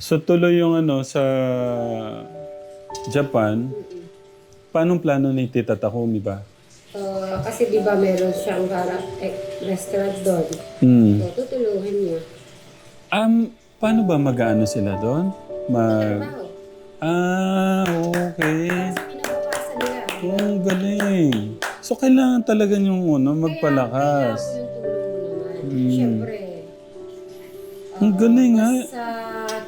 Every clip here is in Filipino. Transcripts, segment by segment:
So tuloy yung ano sa Japan. Paano plano ni Tita Takumi ba? Uh, kasi di ba meron siyang gara- eh, restaurant doon. Hmm. So, tutulungan niya. Um, paano ba mag-ano sila doon? Mag... Trabaho. Ah, okay. Kasi pinabukasan nila. Oh, galing. So, kailangan talaga yung ano, Kaya magpalakas. yung tulong naman. Mm. Siyempre. Ang galing ha. Sa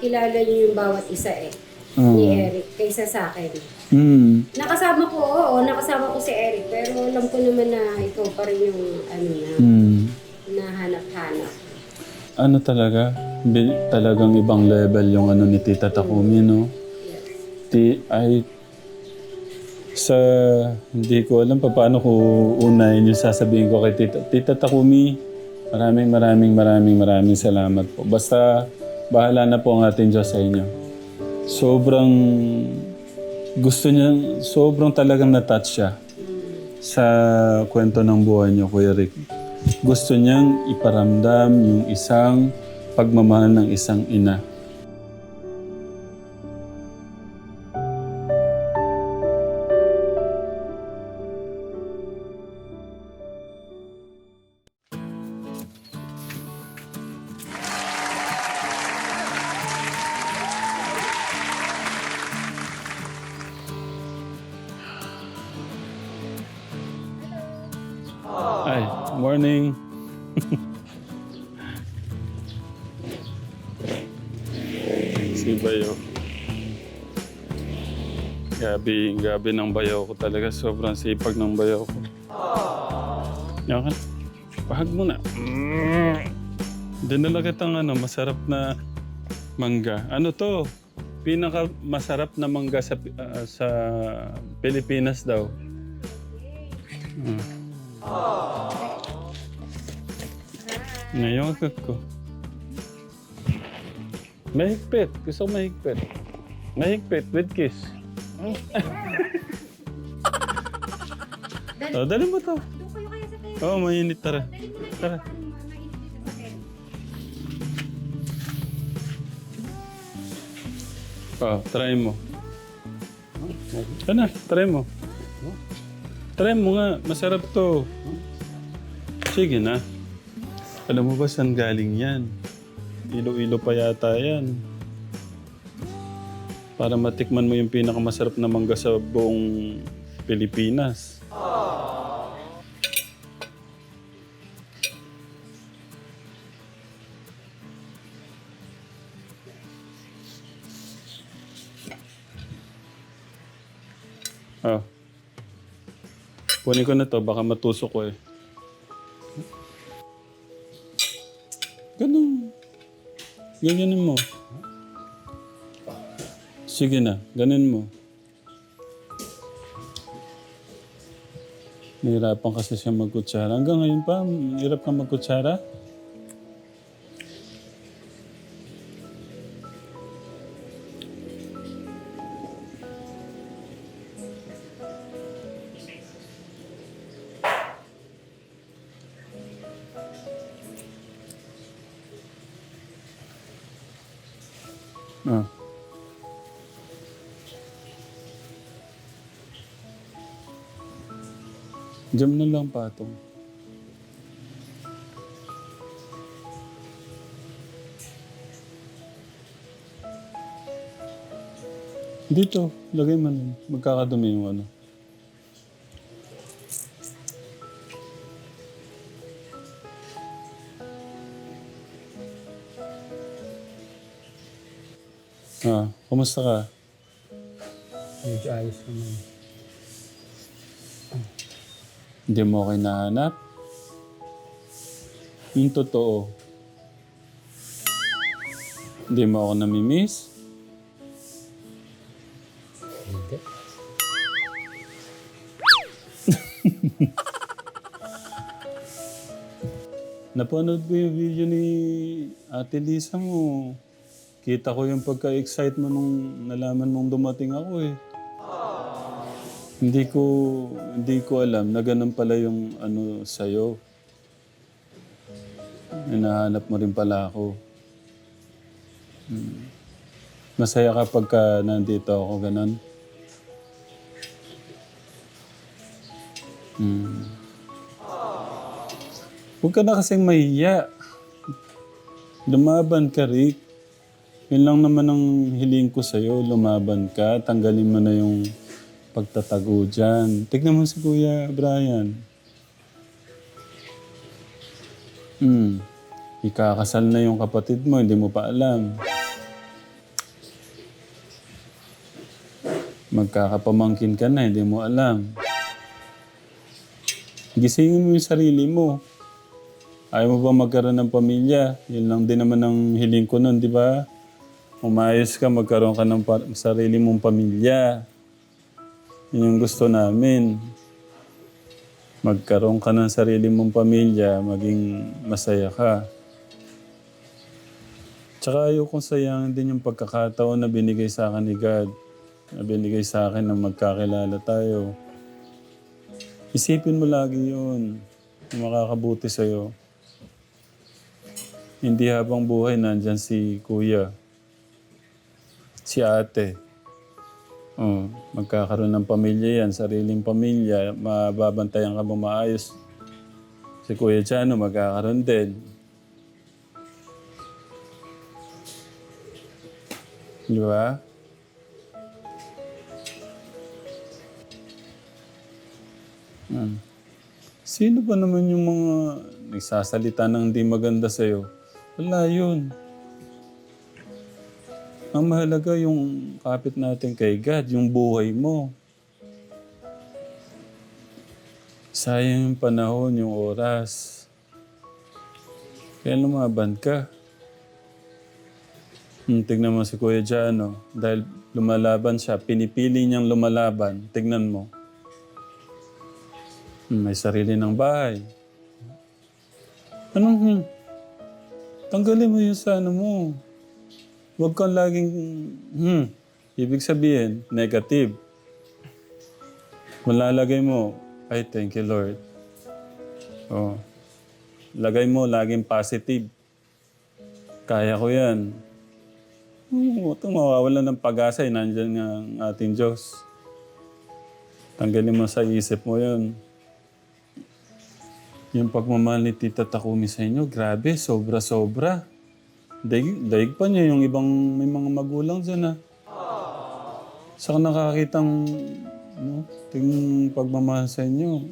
kilala niyo yung bawat isa eh. Oo. Ni Eric. Kaysa sa akin. Hmm. Nakasama ko, oo. Nakasama ko si Eric. Pero alam ko naman na ikaw pa rin yung ano na, Hmm. nahanap-hanap. Ano talaga? Bi- talagang ibang level yung ano ni Tita Takumi, no? Yes. Ti, ay, sa, hindi ko alam pa paano ko unahin yung sasabihin ko kay Tita. Tita Takumi, maraming maraming maraming maraming salamat po. Basta, bahala na po ang ating Diyos sa inyo. Sobrang, gusto niya, sobrang talagang na-touch siya sa kwento ng buhay niyo, Kuya Rick. Gusto niyang iparamdam yung isang pagmamahal ng isang ina. Ay, morning. si Bayo. Gabi, gabi ng bayaw ko talaga. Sobrang sipag ng bayaw ko. Yakan. Pahag mo na. Dinala kitang ano, masarap na mangga. Ano to? Pinaka masarap na mangga sa, ah, sa Pilipinas daw. Mm. Ngayon ko. Mahigpit. Gusto ko mahigpit. Mahigpit with kiss. oh, dali mo to. Oo, oh, mainit. Tara. Tara. Oh, try mo. Ano? Try mo. Try mo nga. Masarap to. Sige na. Alam mo ba saan galing yan? Ilo-ilo pa yata yan. Para matikman mo yung pinakamasarap na mangga sa buong Pilipinas. Oh. Kunin ko na to, baka matusok ko eh. Ganun. Ganyanin mo. Sige na, ganun mo. Nahirapan kasi siya magkutsara. Hanggang ngayon pa, hirap ka magkutsara? Patong. Dito, lagay mo na. Magkakadumi yung ano. Ah, kumusta ka? Medyo ayos naman. Hindi mo ako nahanap? Yung totoo. Hindi mo ako namimiss? Hindi. Napanood ko yung video ni Ate Lisa mo. Kita ko yung pagka-excite mo nung nalaman mong dumating ako eh. Hindi ko hindi ko alam na ganun pala yung ano sa'yo. Hinahanap mo rin pala ako. Hmm. Masaya ka pagka nandito ako, ganun? Hmm. Huwag ka na kasing mahiya. Lumaban ka, Rick. Yun lang naman ang hiling ko sa'yo. Lumaban ka. Tanggalin mo na yung pagtatago dyan. Tignan mo si Kuya Brian. Hmm. Ikakasal na yung kapatid mo, hindi mo pa alam. Magkakapamangkin ka na, hindi mo alam. Gisingin mo yung sarili mo. Ayaw mo ba magkaroon ng pamilya? Yun lang din naman ang hiling ko nun, di ba? Umayos ka, magkaroon ka ng sarili mong pamilya. Yun yung gusto namin. Magkaroon ka ng sarili mong pamilya, maging masaya ka. Tsaka ayokong sayangin din yung pagkakataon na binigay sa akin ni God. Na binigay sa akin na magkakilala tayo. Isipin mo lagi yun. Makakabuti sa'yo. Hindi habang buhay nandyan si kuya. Si ate. Oh, magkakaroon ng pamilya yan, sariling pamilya, mababantayan ka ba maayos. Si Kuya Chano magkakaroon din. Di ba? Hmm. Sino ba naman yung mga nagsasalita ng di maganda sa'yo? Wala yun. Ang mahalaga yung kapit natin kay God, yung buhay mo. Sayang yung panahon, yung oras. Kaya lumaban ka. Hmm, tignan mo si Kuya Jano. Dahil lumalaban siya, pinipili niyang lumalaban. Tignan mo. Hmm, may sarili ng bahay. Anong hmm? Tanggalin mo yung sa ano mo. Huwag kang laging, hmm, ibig sabihin, negative. Malalagay mo, ay thank you Lord. Oh. Lagay mo laging positive. Kaya ko yan. Oo, ito mawawala ng pag-asa, eh. nandyan nga ang ating Diyos. Tanggalin mo sa isip mo yun. Yung pagmamahal ni Tita Takumi sa inyo, grabe, sobra-sobra. Daig, daig pa niya yung ibang may mga magulang dyan ah. Saka nakakitang no, ting pagmamahal sa inyo.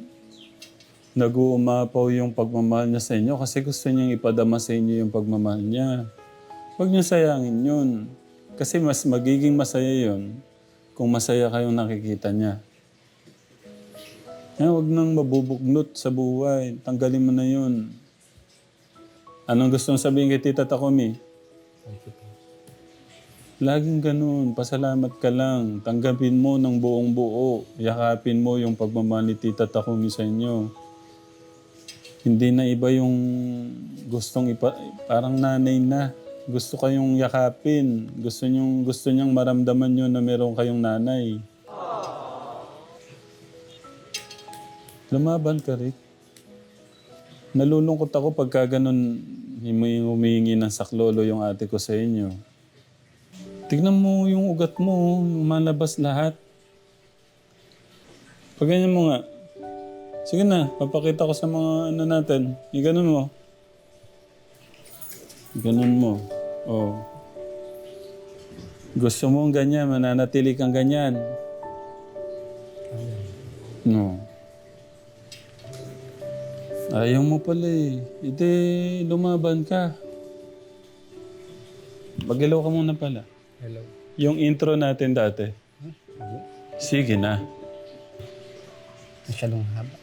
Nag-uumapaw yung pagmamahal niya sa inyo kasi gusto niyang ipadama sa inyo yung pagmamahal niya. Huwag niyo sayangin yun. Kasi mas magiging masaya yun kung masaya kayong nakikita niya. Eh, huwag nang mabubugnot sa buhay. Tanggalin mo na yun. Anong gusto mong sabihin kay Tita Takumi? Laging ganun. Pasalamat ka lang. Tanggapin mo ng buong buo. Yakapin mo yung pagmamahal ni Tita Takumi sa inyo. Hindi na iba yung gustong ipa... Parang nanay na. Gusto kayong yakapin. Gusto niyong, gusto niyang maramdaman nyo na meron kayong nanay. Lumaban ka, Rick. Nalulungkot ako pagka ganun humi- humihingi ng saklolo yung ate ko sa inyo. Tignan mo yung ugat mo, lumalabas lahat. Pag ganyan mo nga. Sige na, papakita ko sa mga ano natin. Iganon mo. Ganon mo. Oh. Gusto mo ang ganyan, mananatili kang ganyan. No. Ayaw mo pala eh. Hindi, lumaban ka. Magilaw ka muna pala. Hello. Yung intro natin dati. Sige na. Masyadong haba.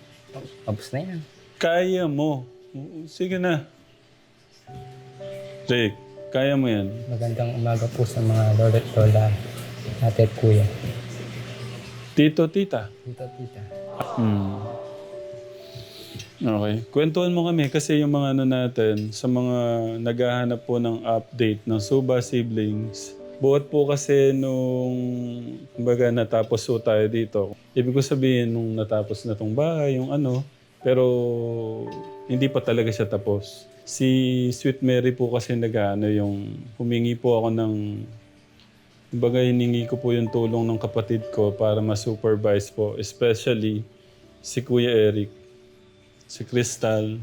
Tapos na yan. Kaya mo. Sige na. Rick, kaya mo yan. Magandang umaga po sa mga lolo at lola, ate at kuya. Tito, tita. Tita, tita. Hmm. Okay. Kwentuhan mo kami kasi yung mga ano natin, sa mga naghahanap po ng update ng Suba Siblings, buhat po kasi nung, kumbaga natapos po tayo dito. Ibig ko sabihin, nung natapos na tong bahay, yung ano, pero hindi pa talaga siya tapos. Si Sweet Mary po kasi nag-ano yung, humingi po ako ng Kumbaga, hiningi ko po yung tulong ng kapatid ko para ma-supervise po. Especially si Kuya Eric, si Crystal.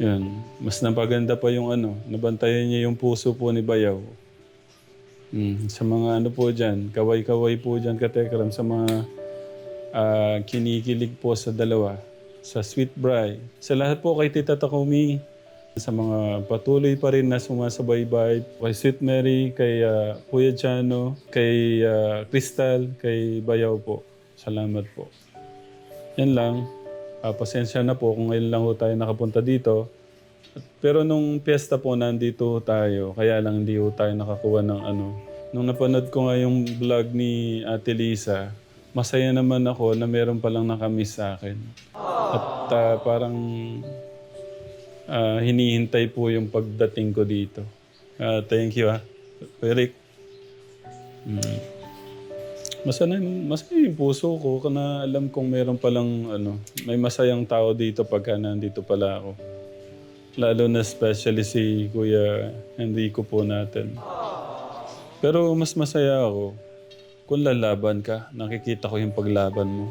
Yun. Mas napaganda pa yung ano, nabantayan niya yung puso po ni Bayaw. Mm, sa mga ano po dyan, kaway-kaway po dyan katekram sa mga ah, kinikilig po sa dalawa. Sa Sweet Bry. Sa lahat po kay Tita Takumi. Sa mga patuloy pa rin na sumasabaybay. Kay Sweet Mary, kay ah, Kuya Chano, kay ah, Crystal, kay Bayaw po. Salamat po. Yan lang. Ah, pasensya na po kung ngayon lang ho tayo nakapunta dito. Pero nung piyesta po, nandito tayo. Kaya lang hindi ho tayo nakakuha ng ano. Nung napanood ko nga yung vlog ni Ate Lisa, masaya naman ako na meron palang nakamiss sa akin. At ah, parang ah, hinihintay po yung pagdating ko dito. Ah, thank you ah. Eric. Mm. Masaya, masaya yung puso ko na alam kong meron palang ano, may masayang tao dito pagka nandito pala ako. Lalo na especially si Kuya Enrico po natin. Pero mas masaya ako kung lalaban ka. Nakikita ko yung paglaban mo.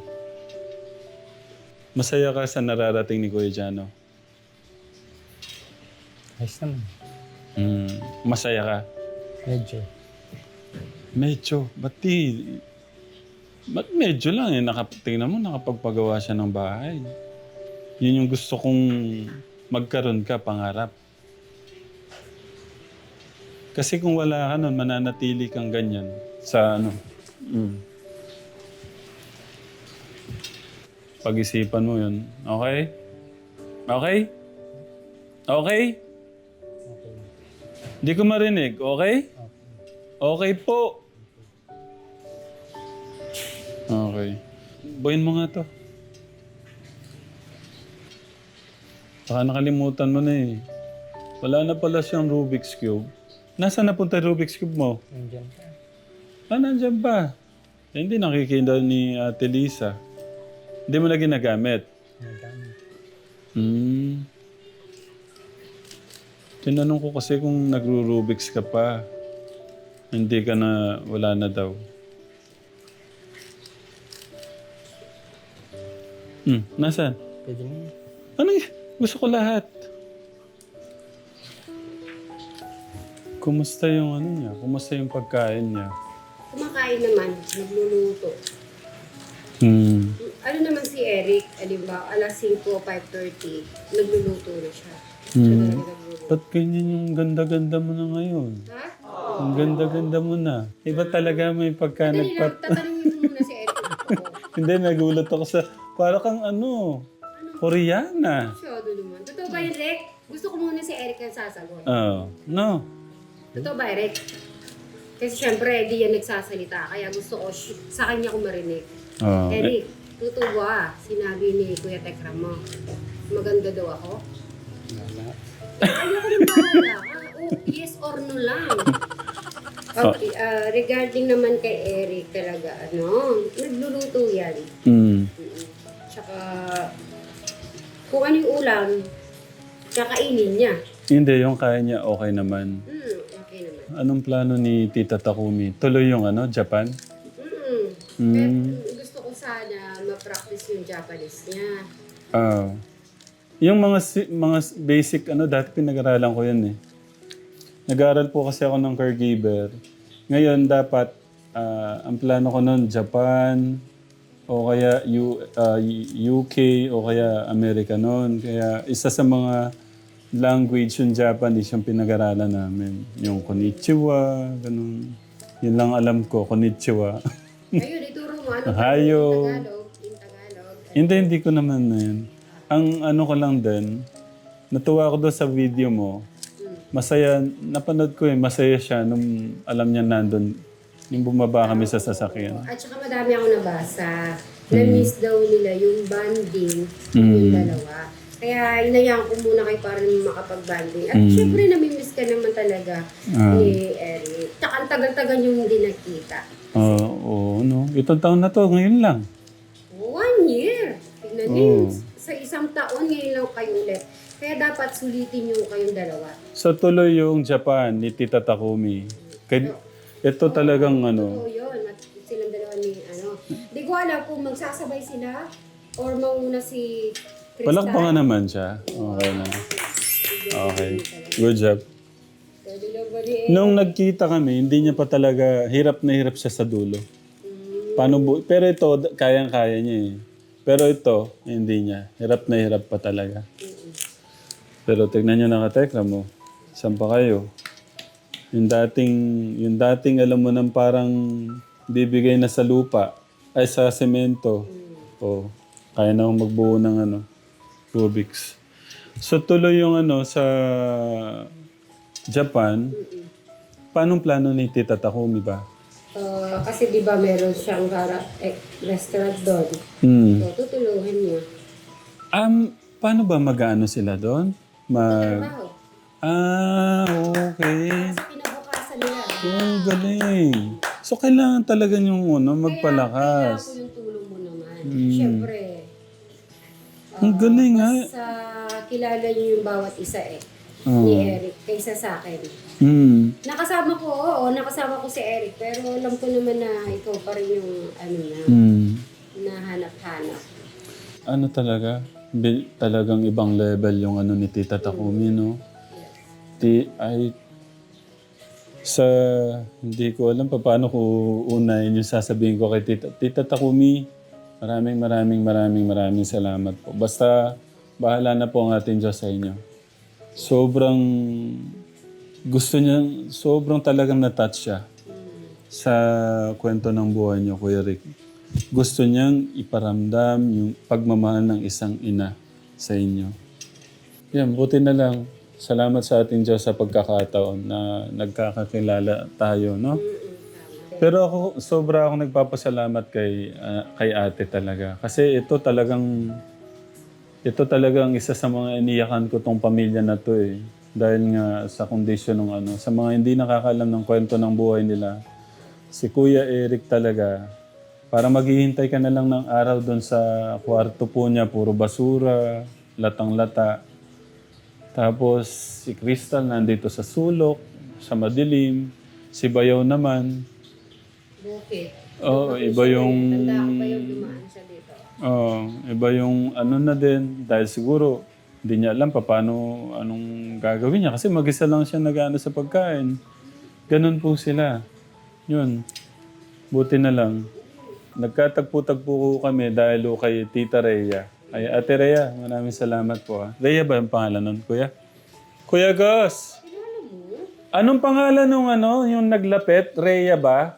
Masaya ka sa nararating ni Kuya Jano. Ayos naman. Mm, masaya ka. Medyo. Medyo. Ba't di... Ba't medyo lang eh. Nakap, tingnan mo, nakapagpagawa siya ng bahay. Yun yung gusto kong magkaroon ka, pangarap. Kasi kung wala ka nun, mananatili kang ganyan sa ano. Mm. Pag-isipan mo yun. Okay? Okay? Okay? Hindi ko marinig. Okay? Okay po. Okay. Buhayin mo nga to. Baka nakalimutan mo na eh. Wala na pala siyang Rubik's Cube. Nasaan napunta yung Rubik's Cube mo? Nandiyan ka. Ah, nandyan ba? Eh, hindi nakikita ni Ate Lisa. Hindi mo na ginagamit. Nandiyan. Hmm. Tinanong ko kasi kung nagro-Rubik's ka pa. Hindi ka na, wala na daw. Hmm, nasaan? Pwede mo. Ano y- Gusto ko lahat. Kumusta yung ano niya? Kumusta yung pagkain niya? Kumakain naman, nagluluto. Hmm. Ano naman si Eric, alimbawa, alas 5 o 5.30, nagluluto na siya. Siya Hmm. talaga nagluluto. Ba't ganyan yung ganda-ganda mo na ngayon? Ha? Ang ganda-ganda mo na. Iba talaga may pagka Dali lang, nagpat... tatanungin mo muna si Eric. Hindi, nagulat ako sa... Para kang ano... Koreana. Masyado naman. Totoo ba yun, Rick? Gusto ko muna si Eric ang sasagot. Oh, no. Totoo ba, Eric? Kasi syempre, di yan nagsasalita. Kaya gusto ko sh- sa kanya ko marinig. Oh. Eric, totoo ba? Sinabi ni Kuya Tekram mo. Maganda daw ako? Wala. Ayoko nang bahala ka. Oh, yes or no lang. Okay, ah, regarding naman kay Eric talaga, ano, nagluluto yan. Mm. Tsaka, kung ano yung ulam, kakainin niya. Hindi, yung kaya niya okay naman. Hmm, okay naman. Anong plano ni Tita Takumi? Tuloy yung ano, Japan? Mm. Mm. Pero gusto ko sana ma-practice yung Japanese niya. Ah. yung mga si- mga s- basic ano dati pinag-aralan ko 'yan eh. Nag-aaral po kasi ako ng caregiver. Ngayon dapat ah, ang plano ko noon Japan o kaya U, ah, UK o kaya America noon. Kaya isa sa mga language yung Japanese yung pinag-aralan namin. Yung konnichiwa, ganun. Yun lang alam ko, konnichiwa. Ayun, ituro mo. Ano Hayo. Tagalog. Tagalog. Hindi, hindi ko naman na yun. Ang ano ko lang din, natuwa ako doon sa video mo. Masaya, napanood ko eh, masaya siya nung alam niya nandun, yung bumaba kami sa sasakyan. At saka madami ako nabasa. Na-miss daw nila yung banding Mm. yung dalawa. Kaya inayaan ko muna kayo para makapag-banding. At Mm. syempre namimiss ka naman talaga Ah. ni Eric. Tsaka ang tagal-tagal yung hindi nagkita. Oo, oo, no. Itong taon na to, ngayon lang. One year! Tignan Oh. sa isang taon ngayon lang kayo ulit. Kaya dapat sulitin yung kayong dalawa. So tuloy yung Japan ni Tita Takumi. Kay, ito talagang ano, Oo, yun. At silang dalawa ni, ano. Di ko alam kung magsasabay sila or mauna si Crystal. palakpakan naman siya. Okay na. Okay. Good job. Nung nagkita kami, hindi niya pa talaga, hirap na hirap siya sa dulo. Paano bu- Pero ito, d- kayang-kaya niya eh. Pero ito, hindi niya. Hirap na hirap pa talaga. Pero tignan niyo nakatekra mo. Saan pa kayo? Yung dating, yung dating alam mo nang parang bibigay na sa lupa, ay sa semento. O, kaya na akong magbuo ng ano, Rubik's. So tuloy yung ano sa Japan, paano plano ni Tita Takumi ba? Ah, kasi di ba meron siyang gara, eh, restaurant doon. Hmm. So, tutulungan niya. Um, paano ba mag-ano sila doon? Mag... Trabaho. Ah, okay. Sa. Oh, galing. So, kailangan talaga yung ano, Kailangan magpalakas. ko yung tulong mo naman. Mm. Siyempre. Ang galing ha. Sa kilala niyo yung bawat isa eh. Oh. Ni Eric. Kaysa sa akin. Hmm. Nakasama ko, oo, nakasama ko si Eric. Pero alam ko naman na ikaw pa rin yung ano na, Hmm. nahanap-hanap. Ano talaga? Bi- talagang ibang level yung ano ni Tita Takumi, no? Ti, ay, sa, hindi ko alam pa paano ko unahin yung sasabihin ko kay Tita. Tita Takumi, maraming maraming maraming maraming salamat po. Basta, bahala na po ang ating Diyos sa inyo. Sobrang, gusto niya, sobrang talagang na-touch siya sa kwento ng buhay niyo, Kuya Rick. Gusto niyang iparamdam yung pagmamahal ng isang ina sa inyo. Yan, buti na lang. Salamat sa ating Diyos sa pagkakataon na nagkakakilala tayo, no? Pero ako, sobra akong nagpapasalamat kay, ah, kay ate talaga. Kasi ito talagang, ito talagang isa sa mga iniyakan ko tong pamilya na to eh. Dahil nga sa kondisyon ng ano, sa mga hindi nakakalam ng kwento ng buhay nila, si Kuya Eric talaga, para maghihintay ka na lang ng araw doon sa kwarto po niya, puro basura, latang-lata. Tapos si Crystal nandito sa sulok, sa madilim. Si Bayaw naman, Bukit. Oo, iba yung... Tanda ko yung dumaan siya dito. Oo, iba yung ano na din. Dahil siguro, hindi niya alam pa paano, anong gagawin niya. Kasi mag-isa lang siya nag sa pagkain. Ganun po sila. Yun. Buti na lang. Nagkatagpo-tagpo po kami dahil kay Tita Rhea. Ay, Ate Rhea, maraming salamat po. Ha. Rhea ba yung pangalan nun, Kuya? Kuya Gus! Anong pangalan nung ano, yung naglapit? Rhea ba?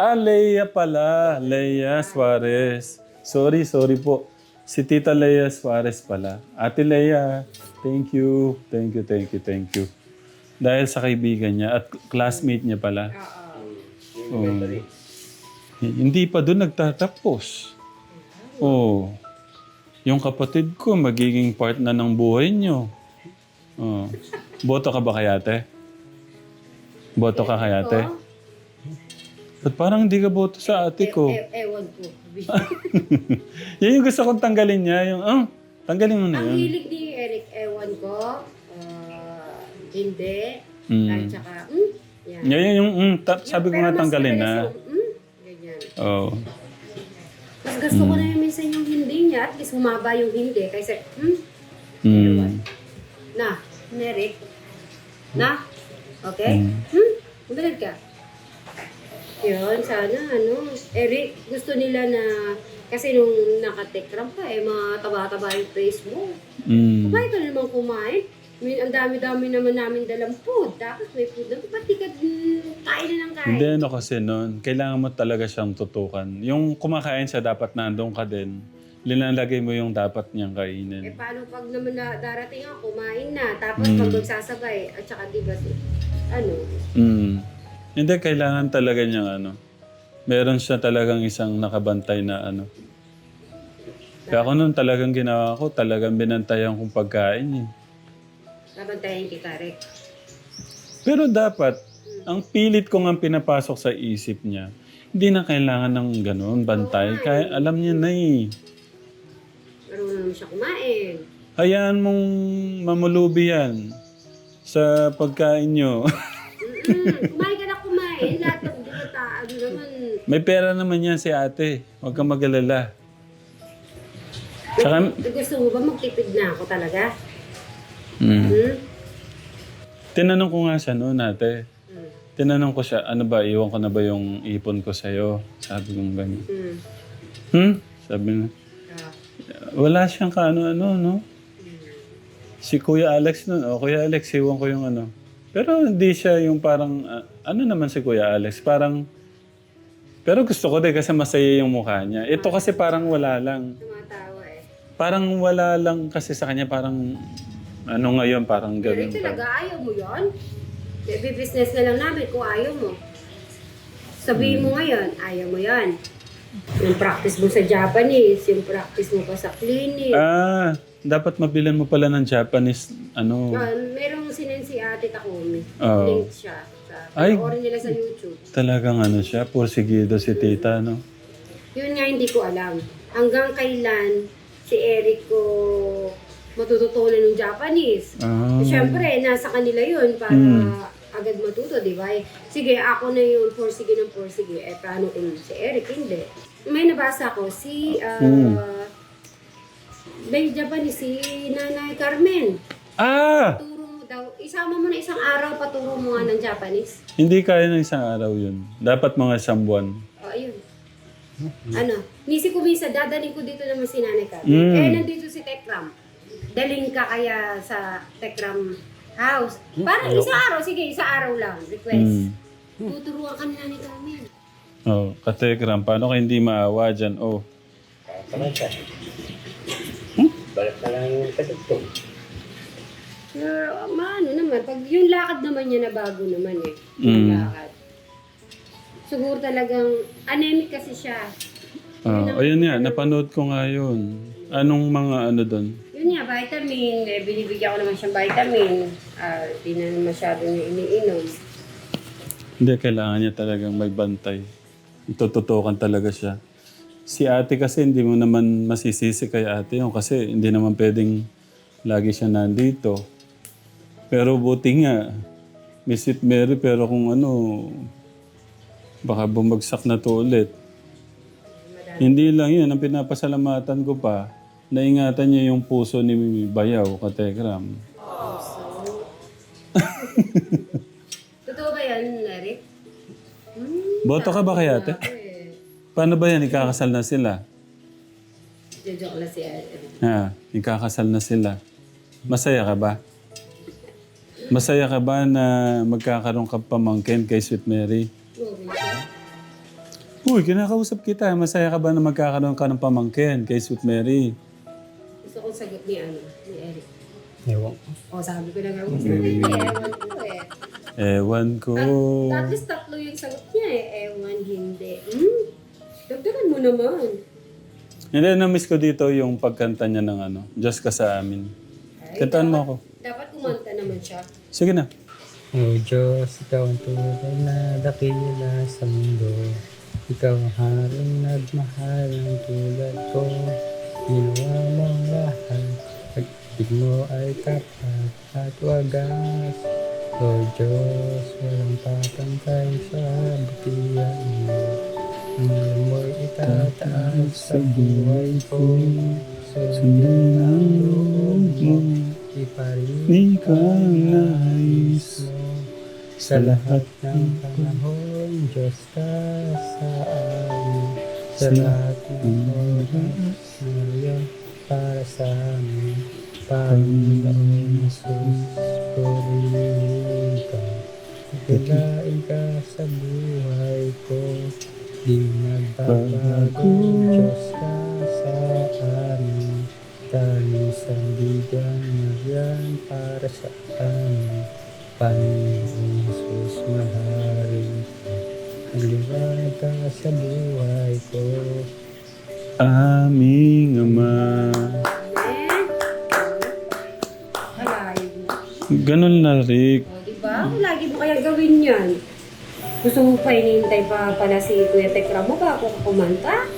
Ah, Leia pala. Leia Suarez. Sorry, sorry po. Si Tita Leia Suarez pala. Ate Leia, thank you. Thank you, thank you, thank you. Dahil sa kaibigan niya at classmate niya pala. Oo. Hindi pa doon nagtatapos. Oo. Yung kapatid ko, magiging part na ng buhay niyo. Oo. Boto ka ba kay ate? Boto ka kay ate? Ba't parang hindi ka boto sa ate ko? E- ewan ko. Yan yung gusto kong tanggalin niya. Yung, ah, tanggalin mo na Ang hilig ni Eric, ewan ko. ah, hindi. Mm. At saka, mm, yan. Yan yung, yung mm, ta- sabi ko Pero nga mas tanggalin na. mm, ganyan. Oo. Mas gusto ko na yung minsan yung hindi niya. At least humaba yung hindi. Kaysa, hmm, Mm. na, Eric. Na, okay? Hmm, mabalad ka. Yun, sana, ano, Eric, gusto nila na, kasi nung nakatekram ka, eh, mga taba-taba yung face mo. Mm. Kumain ka na naman kumain. I mean, ang dami-dami naman namin dalang food. Tapos may food na, ba't di ka mm, kain na ng kain? Hindi, ano kasi nun, kailangan mo talaga siyang tutukan. Yung kumakain siya, dapat nandun ka din. Linalagay mo yung dapat niyang Eh, kainin. paano pag naman na, darating ako, kumain na. Tapos Mm. pag magsasabay, at saka di ba, ano, Mm. Hindi, kailangan talaga niyang ano. Meron siya talagang isang nakabantay na ano. Kaya ako nun talagang ginawa ko, talagang binantayan kong pagkain eh. Nabantayan kita, Rick. Pero dapat, ang pilit ko nga pinapasok sa isip niya, hindi na kailangan ng ganun, bantay. Kaya alam niya na eh. Marunong naman siya kumain. Hayaan mong mamulubi yan. sa pagkain. Mm-mm. Kumain ka na kumain. Lahat ng di ba ta, ano naman. May pera naman yan si ate. Huwag kang mag-alala. Tsaka, Gusto mo ba magtipid na ako talaga? Mm, Hmm? tinanong ko nga siya noon ate. Hmm. Tinanong ko siya, ano ba, iwan ko na ba yung ipon ko sa'yo? Sabi ko ganyan. Hmm. Hmm? Sabi niya, Ah. wala siyang kaano-ano, no? Si Kuya Alex nun, o Kuya Alex, iwan ko yung ano. Pero hindi siya yung parang, ah, ano naman si Kuya Alex, parang, pero gusto ko din kasi masaya yung mukha niya. Ito kasi parang wala lang. Tumatawa eh. Parang wala lang kasi sa kanya, parang, ano ngayon, parang Pero gawin talaga, pa. ayaw mo yon? Baby-business na lang namin kung ayaw mo. Sabihin mo ngayon, ayaw mo yon. Yung practice mo sa Japanese, yung practice mo pa sa clinic. Ah, dapat mabilan mo pala ng Japanese, ano. Ah, merong sinin si Ate Takumi. Oo. Link siya. Sa, Ay. panoorin nila sa YouTube. Talagang ano siya, porsigido si tita, no? Yun nga hindi ko alam. Hanggang kailan si Eric ko matututunan ng Japanese. Ah. Siyempre, nasa kanila yun para Hmm. agad matuto, di ba? Eh, Sige, ako na yun, porsige ng porsige. Eh, paano kung si Eric? Hindi. May nabasa ko, si, ah, Hmm. may Japanese, si Nanay Carmen. Ah! Turo mo daw, isama mo na isang araw, paturo mo nga ng Japanese. Hindi kaya ng isang araw yun. Dapat mga isang buwan. O, ayun. Ano, nisi kumisa, dadaling ko dito naman si Nanay Carmen. Mm. Eh, nandito si Tekram. Daling ka kaya sa Tekram house. Para isang araw, sige, isang araw lang, request. Mm. Tuturuan ka ni Nanay Carmen. Oh, katekram, paano ka hindi maawa dyan? Oh, Tama siya. Balik na lang yung kasugtong. Pero, maano naman, pag yung lakad naman niya na bago naman eh. Yung Mm. lakad. Siguro talagang anemic kasi siya. oh ayun nga, napanood ko nga yun. Anong mga ano doon? Vitamin. Eh, binibigyan ko naman siyang vitamin. Ah, di na masyado niya iniinom. Hindi, kailangan niya talagang may bantay. Tututukan talaga siya. Si ate kasi hindi mo naman masisisi kay ate yun kasi hindi naman pwedeng lagi siya nandito. Pero buti nga, may sweet Mary pero kung ano, baka bumagsak na to ulit. Hindi lang yun, ang pinapasalamatan ko pa, naingatan niya yung puso ni Bayaw, katekram. So, Totoo ba yan, Eric? Hmm, Boto ka ba kay ate? ako eh. Paano ba yan? Ikakasal na sila? Jojoke lang si Eric. Ha, ikakasal na sila. Masaya ka ba? Masaya ka ba na magkakaroon ka pamangkin kay Sweet Mary? Uy, kinakausap kita. Masaya ka ba na magkakaroon ka ng pamangkin kay Sweet Mary? Sagot ni ano, ni Eric. Ewan ko. O, sabi ko na nga, gusto ko eh, ewan ko eh. Ewan ko. At least tatlo yung sagot niya eh, ewan, hindi. Hmm? Dagdagan mo naman. Hindi, na-miss ko dito yung pagkanta niya ng ano, Diyos ka sa amin. Ay, Kantaan mo dapat- ako. Dapat kumanta naman siya. Sige na. O Diyos, ikaw ang tunay na dakila sa mundo. Ikaw ang haring nagmahal ng tulad ko. Ginawa mo ang lahat. Pag-ibig mo ay tapat at wagas. O Diyos, walang patangkay sa butihan mo. Ang alam mo'y itataas sa buhay ko. Sundin ang loob mo. Ikaw nais mo sa lahat ng panahon, Diyos ka sa amin. Sa lahat ng oras, nariyan para sa amin. Panginoon Jesus, purihin ka. Pagkalain ka sa buhay ko. Di nagbabago, Diyos ka sa amin. Tanis ang bigyan nariyan para sa amin. Panginoon Jesus, mahalin ka. Nagliwanag ka sa buhay ko. aming Ama. Ganun na, Rick. O, diba? Lagi mo kaya gawin yan. Gusto mo pa hinihintay pa pala si Kuya Tekra mo ba kung kumanta?